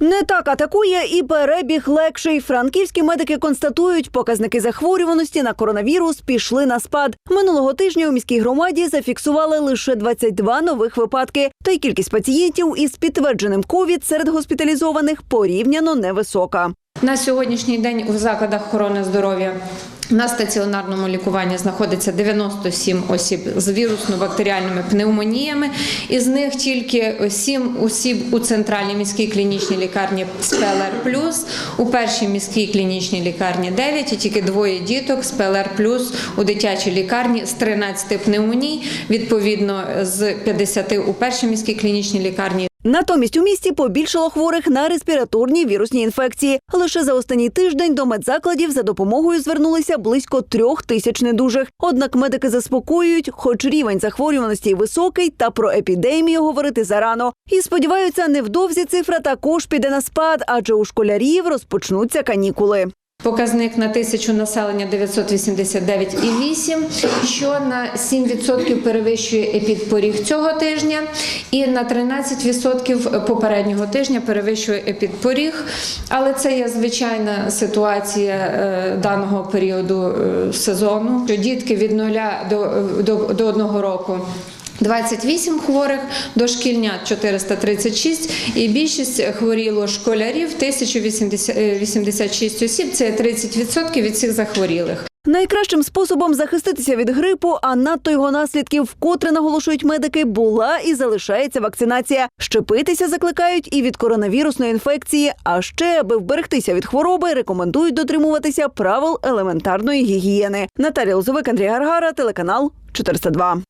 Не так атакує і перебіг легший. Франківські медики констатують, показники захворюваності на коронавірус пішли на спад. Минулого тижня у міській громаді зафіксували лише 22 нових випадки. Та й кількість пацієнтів із підтвердженим ковід серед госпіталізованих порівняно невисока. На сьогоднішній день у закладах охорони здоров'я на стаціонарному лікуванні знаходиться 97 осіб з вірусно-бактеріальними пневмоніями. Із них тільки 7 осіб у центральній міській клінічній лікарні з ПЛР+, у першій міській клінічній лікарні 9 і тільки двоє діток з ПЛР+, у дитячій лікарні з 13 пневмоній, відповідно з 50 у першій міській клінічній лікарні Натомість у місті побільшало хворих на респіраторні вірусні інфекції. Лише за останній тиждень до медзакладів за допомогою звернулися близько трьох тисяч недужих. Однак медики заспокоюють, хоч рівень захворюваності високий, та про епідемію говорити зарано. І сподіваються, невдовзі цифра також піде на спад, адже у школярів розпочнуться канікули. Показник на тисячу населення 989,8, що на 7% перевищує епідпоріг цього тижня, і на 13% попереднього тижня перевищує епідпоріг. Але це є звичайна ситуація е, даного періоду е, сезону. Що дітки від нуля до, до одного року. 28 хворих, дошкільнят 436 і більшість хворіло школярів 1086 осіб. Це 30% від всіх захворілих. Найкращим способом захиститися від грипу, а надто його наслідків, вкотре наголошують медики, була і залишається вакцинація. Щепитися закликають і від коронавірусної інфекції. А ще, аби вберегтися від хвороби, рекомендують дотримуватися правил елементарної гігієни. Наталія Лозовик, Андрій Гаргара, телеканал 402.